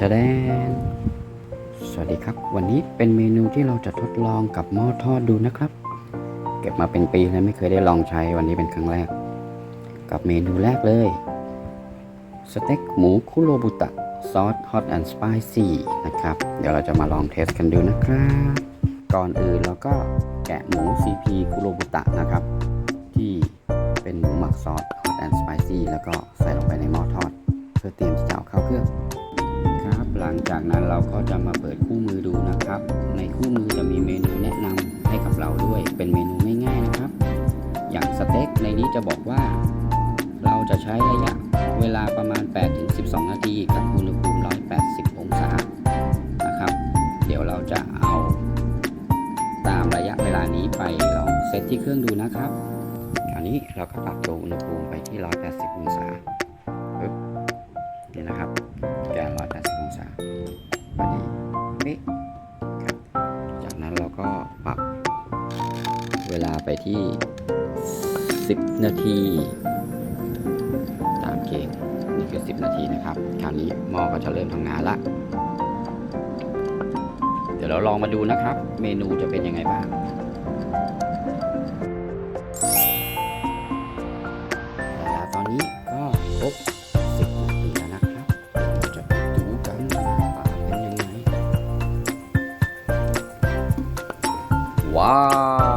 ทะแดนสวัสดีครับ วันนี้เป็นเมนูที่เราจะทดลองกับหม้อทอดดูนะครับ เก็บมาเป็นปีแล้วไม่เคยได้ลองใช้วันนี้เป็นครั้งแรก กับเมนูแรกเลย สเต็กหมูคุโรบุตะซอสฮอตแอนด์สไปซี่นะครับ เดี๋ยวเราจะมาลองเทสกันดูนะครับ ก่อนอื่นเราก็แกะหมู CP คุโรบุตะนะครับ ที่เป็นหมูหมักซอส hot and spicy แล้วก็ใส่ลงไปในหม้อทอด เพื่อเตรียมที่จะเอาเข้าเครื่อง หลังจากนั้นเราก็จะมาเปิดคู่มือดูนะครับ ในคู่มือจะมีเมนูแนะนำให้กับเราด้วย เป็นเมนูง่ายๆนะครับ อย่างสเต็กในนี้จะบอกว่า เราจะใช้ระยะเวลาประมาณ 8-12 นาทีกับอุณหภูมิ 180 องศานะครับ เดี๋ยวเราจะเอาตามระยะเวลานี้ไปลองเซตที่เครื่องดูนะครับคราวนี้เราก็ปรับตัวอุณหภูมิไปที่ 180 องศาปึ๊บนี่นะครับ เวลาไปที่ 10 นาที ตามเกณฑ์นี่คือ 10 นาทีนะครับ คราวนี้หม้อก็จะเริ่มทำงานละ เดี๋ยวเราลองมาดูนะครับ เมนูจะเป็นยังไงบ้างแล้วตอนนี้ก็ครบ10 นาทีแล้วนะครับจะดูกันว่าเป็นยังไง ว้า